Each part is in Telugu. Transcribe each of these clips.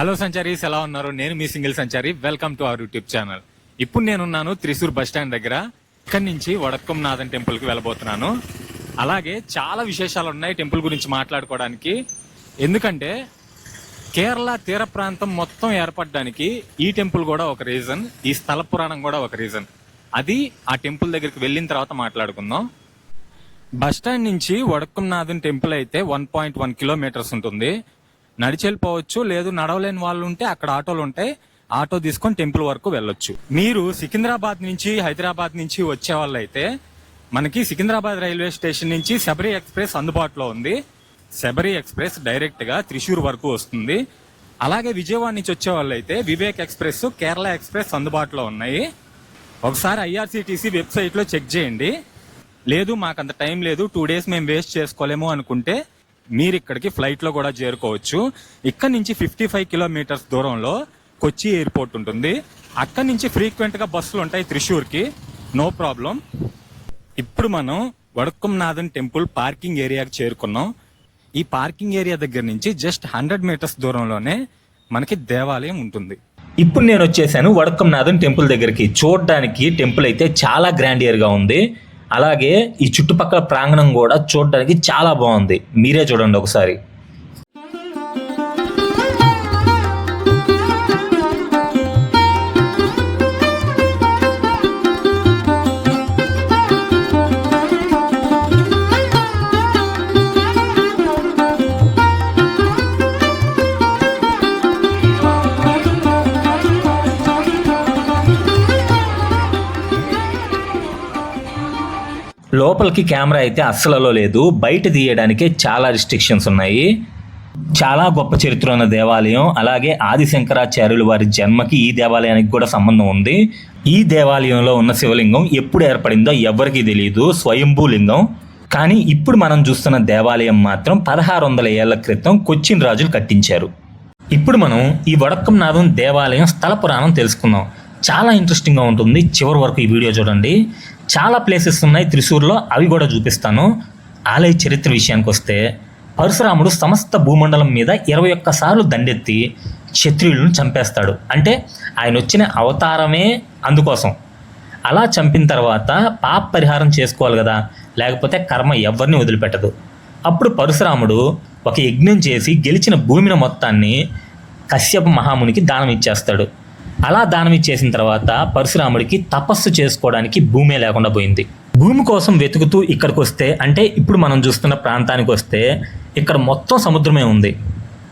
హలో సంచారీస్ ఎలా ఉన్నారు? నేను మీ single Sanchari. Welcome to our YouTube channel ఇప్పుడు నేనున్నాను త్రిశూర్ బస్ స్టాండ్ దగ్గర. ఇక్కడి నుంచి వడక్కం నాథన్ టెంపుల్కి వెళ్ళబోతున్నాను. అలాగే చాలా విశేషాలు ఉన్నాయి టెంపుల్ గురించి మాట్లాడుకోవడానికి. ఎందుకంటే కేరళ తీర ప్రాంతం మొత్తం ఏర్పడడానికి ఈ టెంపుల్ కూడా ఒక రీజన్ ఈ స్థల పురాణం కూడా ఒక రీజన్ అది ఆ టెంపుల్ దగ్గరికి వెళ్ళిన తర్వాత మాట్లాడుకుందాం. బస్ స్టాండ్ నుంచి వడకంనాథన్ టెంపుల్ అయితే వన్ పాయింట్ వన్ కిలోమీటర్స్ ఉంటుంది. నడిచెళ్ళిపోవచ్చు లేదు నడవలేని వాళ్ళు ఉంటే అక్కడ ఆటోలు ఉంటాయి ఆటో తీసుకొని టెంపుల్ వరకు వెళ్ళొచ్చు. మీరు సికింద్రాబాద్ నుంచి హైదరాబాద్ నుంచి వచ్చే వాళ్ళైతే మనకి సికింద్రాబాద్ రైల్వే స్టేషన్ నుంచి శబరి ఎక్స్ప్రెస్ అందుబాటులో ఉంది. శబరి ఎక్స్ప్రెస్ డైరెక్ట్గా త్రిశూర్ వరకు వస్తుంది. అలాగే విజయవాడ నుంచి వచ్చే వాళ్ళైతే వివేక్ ఎక్స్ప్రెస్ కేరళ ఎక్స్ప్రెస్ అందుబాటులో ఉన్నాయి. ఒకసారి ఐఆర్సిటీసీ వెబ్సైట్లో చెక్ చేయండి. లేదు మాకు అంత టైం లేదు టూ డేస్ మేము వేస్ట్ చేసుకోలేము అనుకుంటే మీరు ఇక్కడికి ఫ్లైట్లో కూడా చేరుకోవచ్చు. ఇక్కడ నుంచి ఫిఫ్టీ ఫైవ్ కిలోమీటర్స్ దూరంలో కొచ్చి ఎయిర్పోర్ట్ ఉంటుంది. అక్కడి నుంచి ఫ్రీక్వెంట్గా బస్సులు ఉంటాయి త్రిశూర్కి. నో ప్రాబ్లం ఇప్పుడు మనం వడకంనాథన్ టెంపుల్ పార్కింగ్ ఏరియాకి చేరుకున్నాం. ఈ పార్కింగ్ ఏరియా దగ్గర నుంచి జస్ట్ హండ్రెడ్ మీటర్స్ దూరంలోనే మనకి దేవాలయం ఉంటుంది. ఇప్పుడు నేను వచ్చేసాను వడకంనాథన్ టెంపుల్ దగ్గరికి. చూడడానికి టెంపుల్ అయితే చాలా గ్రాండియర్గా ఉంది. అలాగే ఈ చుట్టుపక్కల ప్రాంగణం కూడా చూడడానికి చాలా బాగుంది. మీరే చూడండి ఒకసారి. లోపలికి కెమెరా అయితే అస్సలలో లేదు. బయట తీయడానికే చాలా రిస్ట్రిక్షన్స్ ఉన్నాయి. చాలా గొప్ప చరిత్ర ఉన్న దేవాలయం అలాగే ఆది శంకరాచార్యులు వారి జన్మకి ఈ దేవాలయానికి కూడా సంబంధం ఉంది. ఈ దేవాలయంలో ఉన్న శివలింగం ఎప్పుడు ఏర్పడిందో ఎవరికీ తెలియదు స్వయంభూ లింగం. కానీ ఇప్పుడు మనం చూస్తున్న దేవాలయం మాత్రం పదహారు వందల ఏళ్ళ క్రితం కొచ్చిన్ రాజులు కట్టించారు. ఇప్పుడు మనం ఈ వడకంనాథం దేవాలయం స్థల పురాణం తెలుసుకుందాం. చాలా ఇంట్రెస్టింగ్గా ఉంటుంది. చివరి వరకు ఈ వీడియో చూడండి. చాలా ప్లేసెస్ ఉన్నాయి త్రిశూర్లో అవి కూడా చూపిస్తాను. ఆలయ చరిత్ర విషయానికి వస్తే పరశురాముడు సమస్త భూమండలం మీద ఇరవై ఒక్క సార్లు దండెత్తి క్షత్రియులను చంపేస్తాడు. అంటే ఆయన వచ్చిన అవతారమే అందుకోసం. అలా చంపిన తర్వాత పాప పరిహారం చేసుకోవాలి కదా లేకపోతే కర్మ ఎవరిని వదిలిపెట్టదు. అప్పుడు పరశురాముడు ఒక యజ్ఞం చేసి గెలిచిన భూమిని మొత్తాన్ని కశ్యప మహామునికి దానం ఇచ్చేస్తాడు. అలా దానం ఇచ్చేసిన తర్వాత పరశురాముడికి తపస్సు చేసుకోవడానికి భూమే లేకుండా పోయింది. భూమి కోసం వెతుకుతూ ఇక్కడికి వస్తే అంటే ఇప్పుడు మనం చూస్తున్న ప్రాంతానికి వస్తే ఇక్కడ మొత్తం సముద్రమే ఉంది.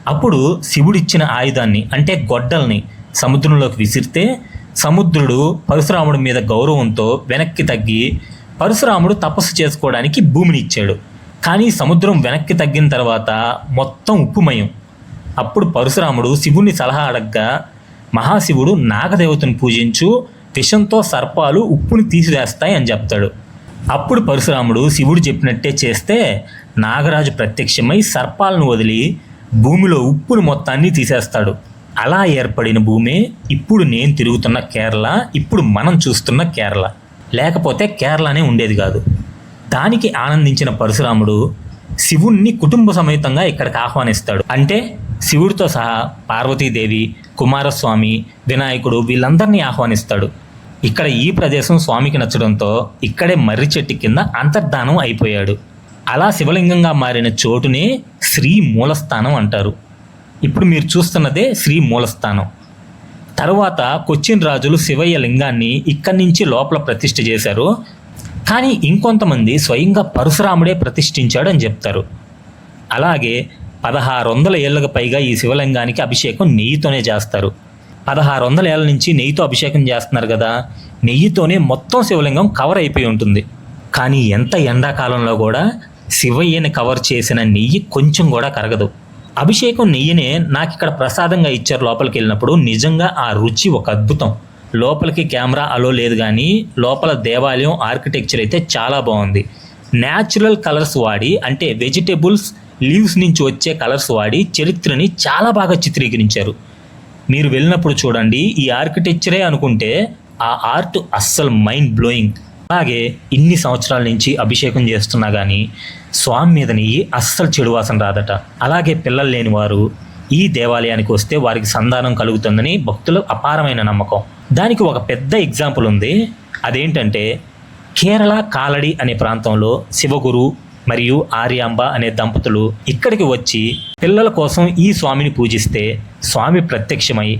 అప్పుడు శివుడిచ్చిన ఆయుధాన్ని అంటే గొడ్డల్ని సముద్రంలోకి విసిరితే సముద్రుడు పరశురాముడి మీద గౌరవంతో వెనక్కి తగ్గి పరశురాముడు తపస్సు చేసుకోవడానికి భూమిని ఇచ్చాడు. కానీ సముద్రం వెనక్కి తగ్గిన తర్వాత మొత్తం ఉప్పుమయం. అప్పుడు పరశురాముడు శివుని సలహా అడగ్గా మహాశివుడు నాగదేవతను పూజించు విషంతో సర్పాలు ఉప్పుని తీసివేస్తాయి అని చెప్తాడు. అప్పుడు పరశురాముడు శివుడు చెప్పినట్టే చేస్తే నాగరాజు ప్రత్యక్షమై సర్పాలను వదిలి భూమిలో ఉప్పును మొత్తాన్ని తీసేస్తాడు. అలా ఏర్పడిన భూమి ఇప్పుడు నేను తిరుగుతున్న కేరళ ఇప్పుడు మనం చూస్తున్న కేరళ. లేకపోతే కేరళనే ఉండేది కాదు. దానికి ఆనందించిన పరశురాముడు శివుణ్ణి కుటుంబ సమేతంగా ఇక్కడికి ఆహ్వానిస్తాడు. అంటే శివుడితో సహా పార్వతీదేవి కుమారస్వామి వినాయకుడు వీళ్ళందరినీ ఆహ్వానిస్తాడు. ఇక్కడ ఈ ప్రదేశం స్వామికి నచ్చడంతో ఇక్కడే మర్రి చెట్టు కింద అంతర్ధానం అయిపోయాడు. అలా శివలింగంగా మారిన చోటునే శ్రీ మూలస్థానం అంటారు. ఇప్పుడు మీరు చూస్తున్నదే శ్రీ మూలస్థానం. తరువాత కొచ్చిన్ రాజులు శివయ్య లింగాన్ని ఇక్కడి నుంచి లోపల ప్రతిష్ఠ చేశారు. కానీ ఇంకొంతమంది స్వయంగా పరశురాముడే ప్రతిష్ఠించాడు అని చెప్తారు. అలాగే పదహారు వందల ఏళ్ళకు పైగా ఈ శివలింగానికి అభిషేకం నెయ్యితోనే చేస్తారు. పదహారు వందల ఏళ్ళ నుంచి నెయ్యితో అభిషేకం చేస్తున్నారు కదా నెయ్యితోనే మొత్తం శివలింగం కవర్ అయిపోయి ఉంటుంది. కానీ ఎంత ఎండాకాలంలో కూడా శివయ్యని కవర్ చేసిన నెయ్యి కొంచెం కూడా కరగదు. అభిషేకం నెయ్యినే నాకు ఇక్కడ ప్రసాదంగా ఇచ్చారు లోపలికి వెళ్ళినప్పుడు. నిజంగా ఆ రుచి ఒక అద్భుతం. లోపలికి కెమెరా అలో లేదు కానీ లోపల దేవాలయం ఆర్కిటెక్చర్ అయితే చాలా బాగుంది. న్యాచురల్ కలర్స్ వాడి అంటే వెజిటేబుల్స్ లీవ్స్ నుంచి వచ్చే కలర్స్ వాడి చరిత్రని చాలా బాగా చిత్రీకరించారు. మీరు వెళ్ళినప్పుడు చూడండి ఈ ఆర్కిటెక్చరే అనుకుంటే ఆ ఆర్ట్ అస్సలు మైండ్ బ్లోయింగ్ అలాగే ఇన్ని సంవత్సరాల నుంచి అభిషేకం చేస్తున్నా కానీ స్వామి మీద నెయ్యి అస్సలు చెడు వాసన రాదట. అలాగే పిల్లలు లేని వారు ఈ దేవాలయానికి వస్తే వారికి సంధానం కలుగుతుందని భక్తుల అపారమైన నమ్మకం. దానికి ఒక పెద్ద ఎగ్జాంపుల్ ఉంది. అదేంటంటే కేరళ కాలడి అనే ప్రాంతంలో శివగురు మరియు ఆర్యాంబ అనే దంపతులు ఇక్కడికి వచ్చి పిల్లల కోసం ఈ స్వామిని పూజిస్తే స్వామి ప్రత్యక్షమై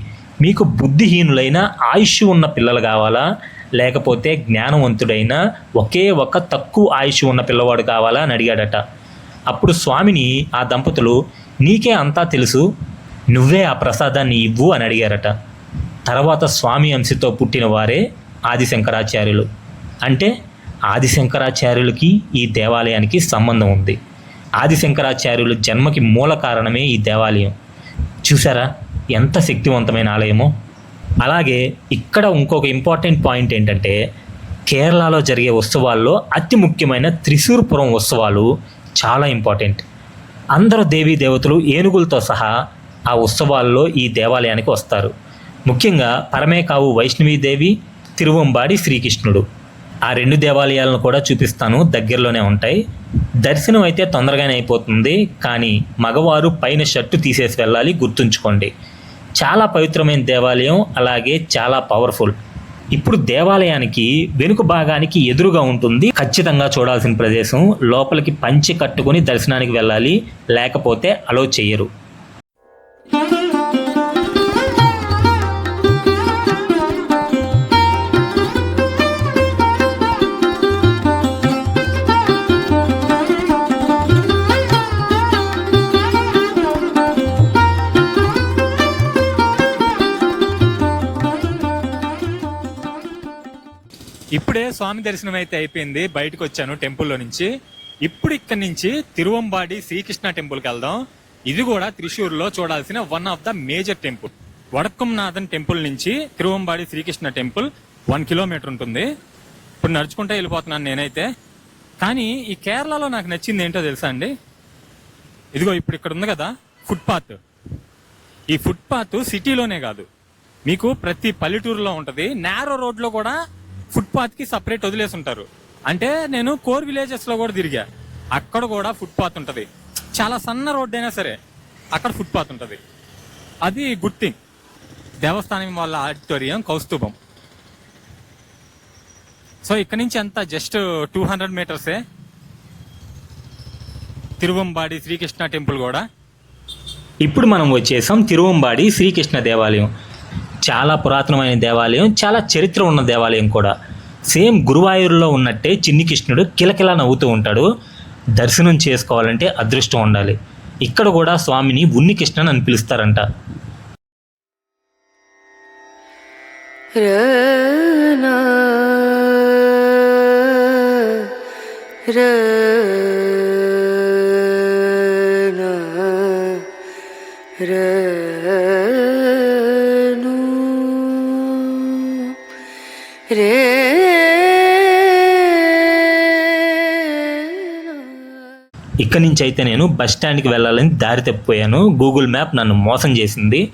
మీకు బుద్ధిహీనులైన ఆయుష్ ఉన్న పిల్లలు కావాలా? లేకపోతే జ్ఞానవంతుడైన ఒకే ఒక తక్కువ ఆయుష్ ఉన్న పిల్లవాడు కావాలా? అని అడిగాడట. అప్పుడు స్వామిని ఆ దంపతులు నీకే అంతా తెలుసు నువ్వే ఆ ప్రసాదాన్ని ఇవ్వు అని అడిగారట. తర్వాత స్వామి అంశతో పుట్టిన వారే ఆదిశంకరాచార్యులు. అంటే ఆదిశంకరాచార్యులకి ఈ దేవాలయానికి సంబంధం ఉంది. ఆదిశంకరాచార్యులు జన్మకి మూల కారణమే ఈ దేవాలయం. చూసారా ఎంత శక్తివంతమైన ఆలయమో. అలాగే ఇక్కడ ఇంకొక ఇంపార్టెంట్ పాయింట్ ఏంటంటే కేరళలో జరిగే ఉత్సవాల్లో అతి ముఖ్యమైన త్రిశూర్పురం ఉత్సవాలు చాలా ఇంపార్టెంట్. అందరు దేవీ దేవతలు ఏనుగులతో సహా ఆ ఉత్సవాల్లో ఈ దేవాలయానికి వస్తారు. ముఖ్యంగా పరమేకావు వైష్ణవీదేవి తిరువంబాడి శ్రీకృష్ణుడు. ఆ రెండు దేవాలయాలను కూడా చూపిస్తాను. దగ్గరలోనే ఉంటాయి. దర్శనం అయితే తొందరగానే అయిపోతుంది. కానీ మగవారు పైన షర్టు తీసేసి వెళ్ళాలి. గుర్తుంచుకోండి. చాలా పవిత్రమైన దేవాలయం. అలాగే చాలా పవర్ఫుల్. ఇప్పుడు దేవాలయానికి వెనుక భాగానికి ఎదురుగా ఉంటుంది. ఖచ్చితంగా చూడాల్సిన ప్రదేశం. లోపలికి పంచి కట్టుకొని దర్శనానికి వెళ్ళాలి. లేకపోతే అలో చేయరు. ఇప్పుడే స్వామి దర్శనం అయితే అయిపోయింది. బయటకు వచ్చాను టెంపుల్లో నుంచి. ఇప్పుడు ఇక్కడి నుంచి తిరువంబాడి శ్రీకృష్ణ టెంపుల్కి వెళ్దాం. ఇది కూడా త్రిశూర్లో చూడాల్సిన one of the major temple Vadakkunnathan temple నుంచి Thiruvambadi Sri Krishna temple one kilometre ఉంటుంది. ఇప్పుడు నడుచుకుంటూ వెళ్ళిపోతున్నాను నేనైతే. కానీ ఈ కేరళలో నాకు నచ్చింది ఏంటో తెలుసా అండి? ఇదిగో ఇప్పుడు ఇక్కడ ఉంది కదా ఫుట్పాత్ ఈ ఫుట్పాత్ సిటీలోనే కాదు. మీకు ప్రతి పల్లెటూరులో ఉంటుంది. నేరో రోడ్లో కూడా ఫుట్పాత్కి సపరేట్ వదిలేసి ఉంటారు అంటే నేను కోర్ విలేజెస్లో కూడా తిరిగా. అక్కడ కూడా ఫుట్పాత్ ఉంటుంది. చాలా సన్న రోడ్డు అయినా సరే అక్కడ ఫుట్పాత్ ఉంటుంది. అది గుడ్ థింగ్ దేవస్థానం వాళ్ళ ఆడిటోరియం కౌస్తుభం. సో ఇక్కడ నుంచి అంత జస్ట్ టూ హండ్రెడ్ మీటర్సే తిరువంబాడి శ్రీకృష్ణ టెంపుల్ కూడా. ఇప్పుడు మనం వచ్చేసాం తిరువంబాడి శ్రీకృష్ణ దేవాలయం. చాలా పురాతనమైన దేవాలయం చాలా చరిత్ర ఉన్న దేవాలయం కూడా. సేమ్ గురువాయూరులో ఉన్నట్టే చిన్ని కృష్ణుడు కిలకిలా నవ్వుతూ ఉంటాడు. దర్శనం చేసుకోవాలంటే అదృష్టం ఉండాలి. ఇక్కడ కూడా స్వామిని ఉన్ని కృష్ణన్ అని పిలుస్తారంట. రా ఇక్కడి నుంచి అయితే నేను బస్ స్టాండ్కి వెళ్ళాలని దారి తప్పిపోయాను. గూగుల్ మ్యాప్ నన్ను మోసం చేసింది.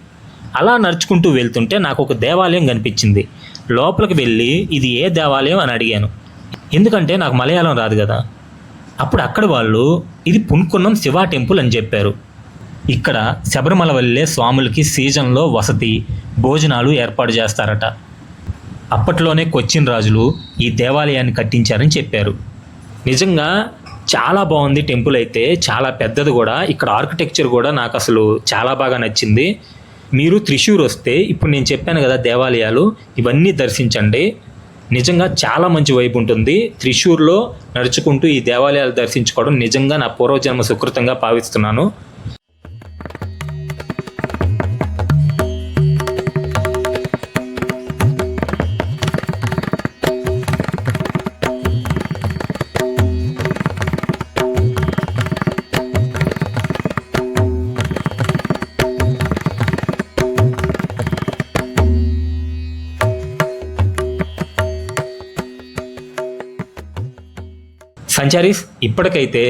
అలా నడుచుకుంటూ వెళ్తుంటే నాకు ఒక దేవాలయం కనిపించింది. లోపలికి వెళ్ళి ఇది ఏ దేవాలయం అని అడిగాను. ఎందుకంటే నాకు మలయాళం రాదు కదా. అప్పుడు అక్కడ వాళ్ళు ఇది పున్కున్నం శివ టెంపుల్ అని చెప్పారు. ఇక్కడ శబరిమల వెళ్ళే స్వాములకి సీజన్లో వసతి భోజనాలు ఏర్పాటు చేస్తారట. అప్పట్లోనే కొచ్చిన్ రాజులు ఈ దేవాలయాన్ని కట్టించారని చెప్పారు. నిజంగా చాలా బాగుంది టెంపుల్ అయితే చాలా పెద్దది కూడా. ఇక్కడ ఆర్కిటెక్చర్ కూడా నాకు అసలు చాలా బాగా నచ్చింది. మీరు త్రిశూర్ వస్తే ఇప్పుడు నేను చెప్పాను కదా దేవాలయాలు ఇవన్నీ దర్శించండి. నిజంగా చాలా మంచి వైపు ఉంటుంది. త్రిశూర్లో నడుచుకుంటూ ఈ దేవాలయాలు దర్శించుకోవడం నిజంగా నా పూర్వజన్మ సుకృతంగా భావిస్తున్నాను. సంచారీస్ ఇప్పటికైతే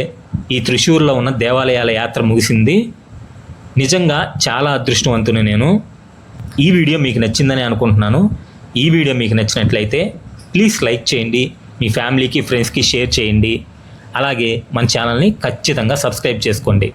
ఈ త్రిశూర్లో ఉన్న దేవాలయాల యాత్ర ముగిసింది. నిజంగా చాలా అదృష్టవంతుని నేను. ఈ వీడియో మీకు నచ్చిందని అనుకుంటున్నాను. ఈ వీడియో మీకు నచ్చినట్లయితే ప్లీజ్ లైక్ చేయండి. మీ ఫ్యామిలీకి ఫ్రెండ్స్కి షేర్ చేయండి. అలాగే మన ఛానల్ని ఖచ్చితంగా సబ్స్క్రైబ్ చేసుకోండి.